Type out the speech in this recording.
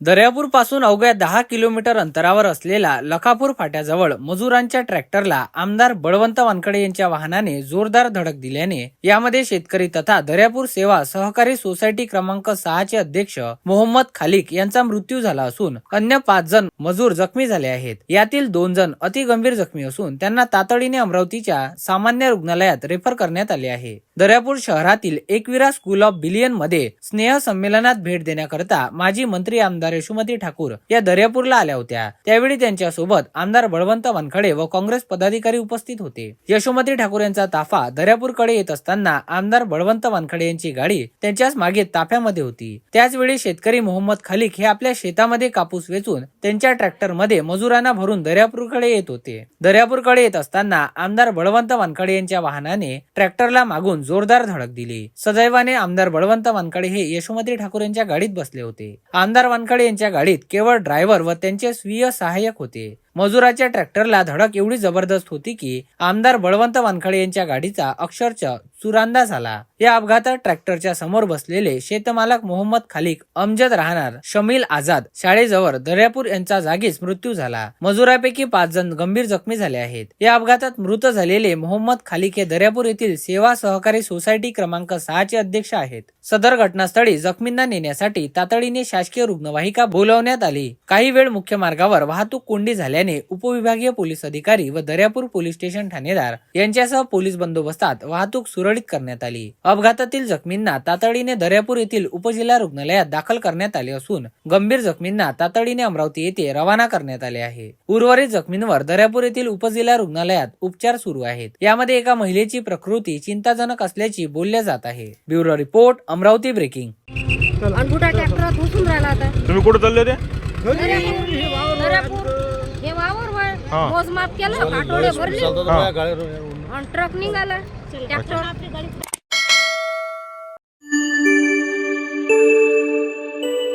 दर्यापूरपासून अवघ्या दहा किलोमीटर अंतरावर असलेला लखापूर फाट्याजवळ मजुरांच्या ट्रॅक्टरला आमदार बळवंत वानखडे यांच्या वाहनाने जोरदार धडक दिल्याने यामध्ये शेतकरी तथा दर्यापूर सेवा सहकारी सोसायटी क्रमांक सहाचे अध्यक्ष मोहम्मद खालिक यांचा मृत्यू झाला असून अन्य पाच जण मजूर जखमी झाले आहेत. यातील दोन जण अति गंभीर जखमी असून त्यांना तातडीने अमरावतीच्या सामान्य रुग्णालयात रेफर करण्यात आले आहे. दर्यापूर शहरातील एकविरा स्कूल ऑफ बिलियनमध्ये स्नेह संमेलनात भेट देण्याकरता माजी मंत्री आमदार आमदार यशुमती ठाकूर या दर्यापूरला आल्या होत्या. त्यावेळी त्यांच्यासोबत आमदार बळवंत वानखडे व काँग्रेस पदाधिकारी उपस्थित होते. यशोमती ठाकूर यांचा ताफा दर्यापूरकडे येत असताना आमदार बळवंत वानखडे यांची गाडी त्यांच्याच मागे ताफ्यामध्ये होती. त्याच वेळी शेतकरी मोहम्मद खलिक हे आपल्या शेतामध्ये कापूस वेचून त्यांच्या ट्रॅक्टरमध्ये मजुरांना भरून दर्यापूरकडे येत होते. दर्यापूरकडे येत असताना आमदार बळवंत वानखडे यांच्या वाहनाने ट्रॅक्टरला मागून जोरदार धडक दिली. सदैवाने आमदार बळवंत वानखडे हे यशोमती ठाकूर यांच्या गाडीत बसले होते. आमदार वानखडे यांच्या गाडीत केवळ ड्रायव्हर व त्यांचे स्वीय सहाय्यक होते. मजुराच्या ट्रॅक्टरला धडक एवढी जबरदस्त होती की आमदार बळवंत वानखडे यांच्या गाडीचा अक्षरशः चुरांदा झाला या अपघातात ट्रॅक्टरच्या समोर बसलेले शेतमालक मोहम्मद खालिक अमजद राहणार शमील आझाद शाळेजवळ दर्यापूर यांचा जागीच मृत्यू झाला. मजुरापैकी पाच जण गंभीर जखमी झाले आहेत. या अपघातात मृत झालेले मोहम्मद खालिक हे दर्यापूर येथील सेवा सहकारी सोसायटी क्रमांक सहाचे अध्यक्ष आहेत. सदर घटनास्थळी जखमींना नेण्यासाठी तातडीने शासकीय रुग्णवाहिका बोलवण्यात आली. काही वेळ मुख्य मार्गावर वाहतूक कोंडी झाल्याने उपविभागीय पोलीस अधिकारी व दर्यापूर पोलीस स्टेशन ठाणेदार यांच्यासह पोलीस बंदोबस्तात वाहतूक सुरळीत करण्यात आली. अपघातातील जखमींना तातडीने दर्यापूर येथील उपजिल्हा रुग्णालयात दाखल करण्यात आले असून गंभीर जखमींना तातडीने अमरावती येथे रवाना करण्यात आले आहे. उर्वरित जखमींवर दर्यापूर येथील उपजिल्हा रुग्णालयात उपचार सुरू आहेत. यामध्ये एका महिलेची प्रकृती चिंताजनक असल्याची बोलल्या जात आहे. Bureau report Amravati breaking. तुम्ही कुठे चालले होते हे वावर वय हा. मोजमाप केलं आठवडे भरले हा. आणि ट्रक निघाला ट्रॅक्टर